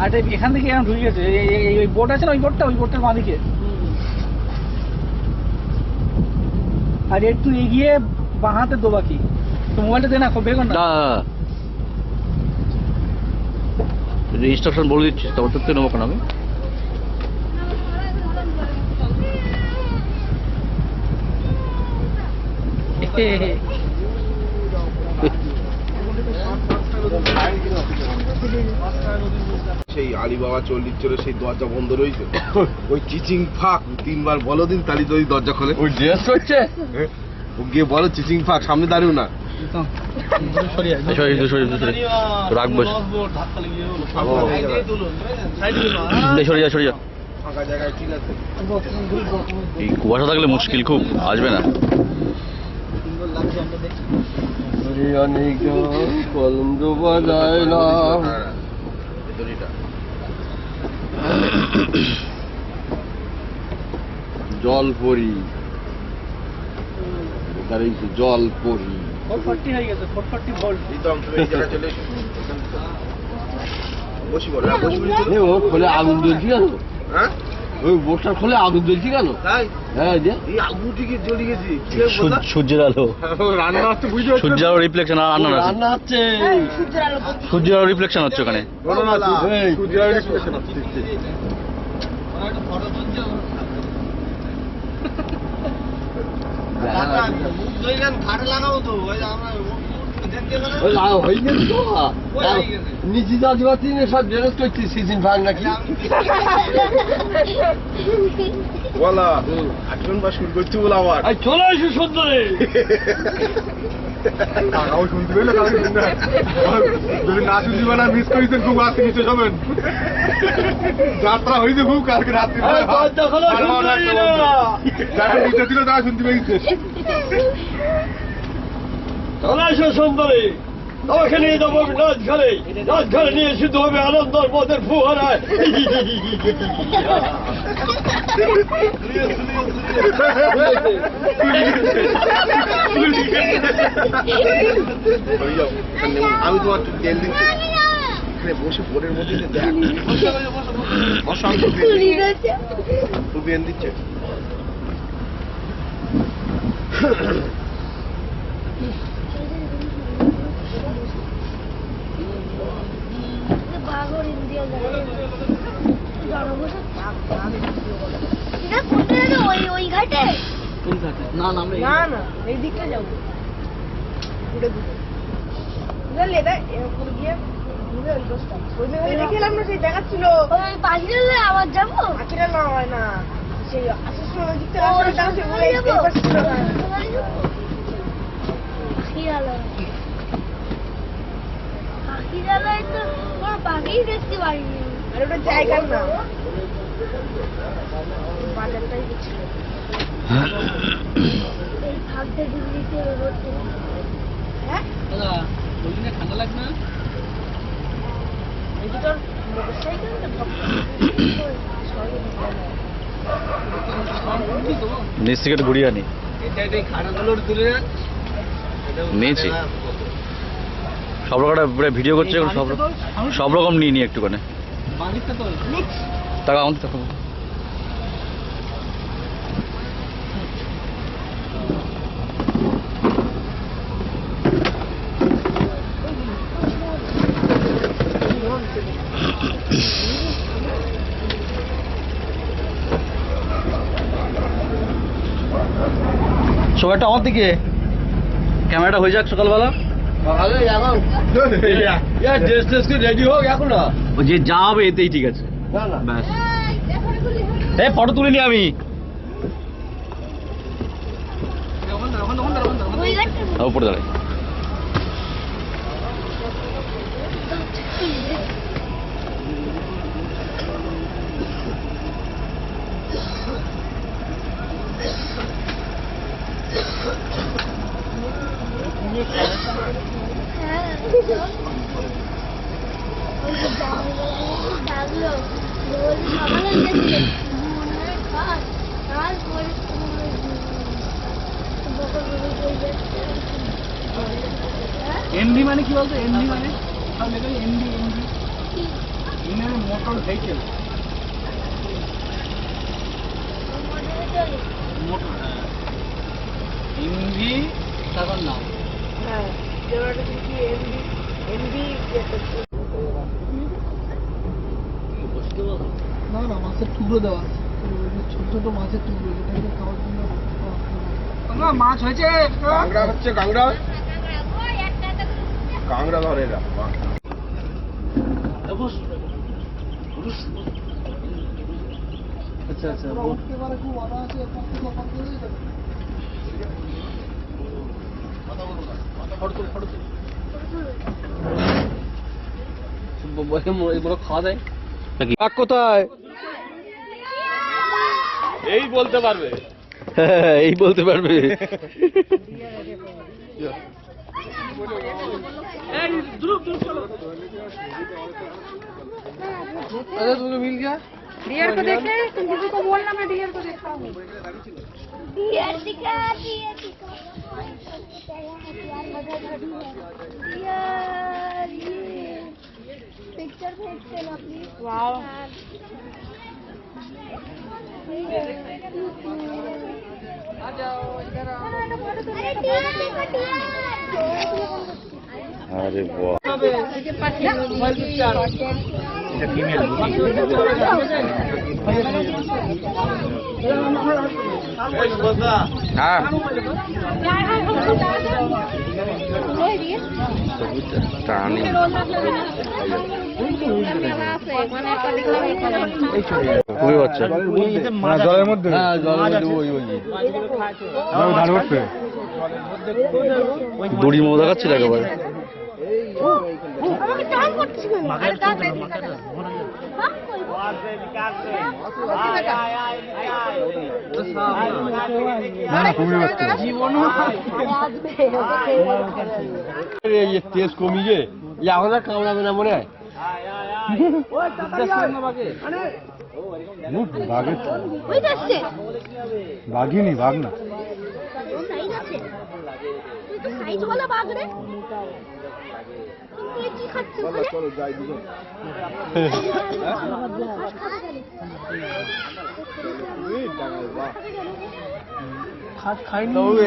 আর এখান থেকে এখন ঢুকে গেছে। এই- বোট আছে না? ওই বোটটা ওই বোটটার বাঁদিকে। আর একটু এগিয়ে বাঁহাতে দোবাকি তো মোবাইলটা দে না খুব বেগুন না। ইনস্ট্রাকশন বলে দিচ্ছি তবে তো নেব কেন আমি? সেই আলিবাবা চল্লিশ চলে সেই দরজা বন্ধ রয়েছে। ওই চিচিং ফাঁক তিনবার বলো দিন তালি তো ওই দরজা খোলে। ওই ড্রেস করছে? ও গিয়ে বলো চিচিং ফাঁক সামনে দাঁড়িও না। সরি রাখব যা সরে যা এই কুয়াশা থাকলে মুশকিল খুব আসবে না। অনেক কলম বাজায় না জল পরি। তার জল পরি। ফোর হয়ে গেছে ফোর ফর্টি ভোল্ট বসি বলো হ্যাঁ, বসি বলি। তো। এ, ও খোলে আগুন জ্বলছি কেন? হ্যাঁ? ওই বোটটা খোলে আগুন জ্বলছি কেন? তাই। হ্যাঁ? সূর্যের আলো। হচ্ছে সূর্যের আলো রিফ্লেকশন আর রান্না হচ্ছে। সূর্যের আলো রিফ্লেকশন হচ্ছে ওখানে। এই, ওই লাগা গেছে তো নিচে সব করছি সিজন ভাগ নাকি? বলা আটজন বা শুরু করছি বলে আবার। এই চলে আসো সুন্দরী। টাকাও শুনতে পেলে কাউকে শুনতে যদি না শুনতে পারেন মিস করেছেন খুব আজকে নিচে যাবেন যাত্রা হয়েছে খুব কালকে রাত্রি। যারা নিচে ছিল তারা শুনতে পেয়েছে। নিয়ে আমি নিয়ে হবে আনন্দ আর মদের ফুহারায়। আমি তোমার তেল দিচ্ছি। এখানে বসে বোর্ডের মধ্যে দিচ্ছে জনবসত এটা কোথায় রে? ওই ওই ঘাটে কোন ঘাটে না না আমরা না না এই দিকটা যাব। ঘুরে ঘুরে। বুঝলি এরকম গিয়ে ঘুরে ওই দোষটা ওই দিন দেখলাম না সেই দেখাচ্ছিল। ওই পাখিরালে আবার যাব? আখিরা না হয় না। সেই আসার সময় ওই দিকটা ও, দাও সে বলে এই যাব? ছিল না। পাখিরালয় পাখিরালয় তো পাখিই দেখতে পারিনি আর ওটা জায়গার না বাজারটাই এই হ্যাঁ ঠান্ডা লাগবে এই নিচ থেকে ঘুরিয়ে আনি নিয়েছি সব রকম ভিডিও করছে, এখন সব সব রকম নিয়ে নি একটুখানি। তো আমাদের টাকা সবাইটা আমার দিকে। ক্যামেরাটা হয়ে যাক সকালবেলা। যে যা হবে এতেই ঠিক আছে। না না। ব্যাস। এই ফটো তুলিনি আমি। উপরে দাঁড়াই হ্যাঁ ওই যে ডাকলো বলি সকালে গেছে মনে হয় খাস তারপরে তোমার বকর বকর করে যাচ্ছে হ্যাঁ এমডি মানে কি বলতো? এমডি মানে? MD MD MD motor vehicle. হ্যাঁ। তারপর নাম হ্যাঁ এমবি এমবি না না মাছের টুকরো দেওয়া আছে। ছোট ছোট মাছের টুকরো যেটাকে খাওয়ার জন্য মাছ হয়েছে। কাংড়া হচ্ছে কাংড়া কাংড়া ধরে এরা আচ্ছা আচ্ছা এগুলো খাওয়া যায়। কোথায়? এই বলতে পারবে হ্যাঁ, এই বলতে পারবে अरे तुमको मिल गया डियर को देखे तुम किसी को बोलना मैं डियर को देखता हूँ डियर दिखा डियर दिखा यार ये पिक्चर भेज देना प्लीज वाओ আরে বাহ এটা ফিমেল হ্যাঁ টানি এই ছবি খুবই বাচ্চা। জলের মধ্যে। হ্যাঁ জলের মধ্যে। ওই ওই দড়ি মো দেখাচ্ছিল একেবারে। হ্যাঁ তেজ কমিয়ে এখন কামড়াবে না মনে হয়? বাঘের বাঘিনি বাঘ না।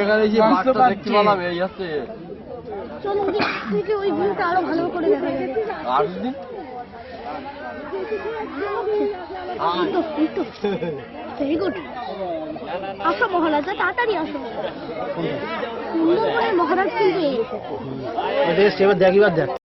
এখানে যে বাঘটা দেখতে পেলাম এই আছে। চলো ওই থেকে ওই ভিউটা আরও ভালো করে দেখা যাবে। আর দিন ভেরি গুড আসো মহারাজা তাড়াতাড়ি আসো। মহারাজ কিন্তু এই। এবার দেখ এবার দেখ।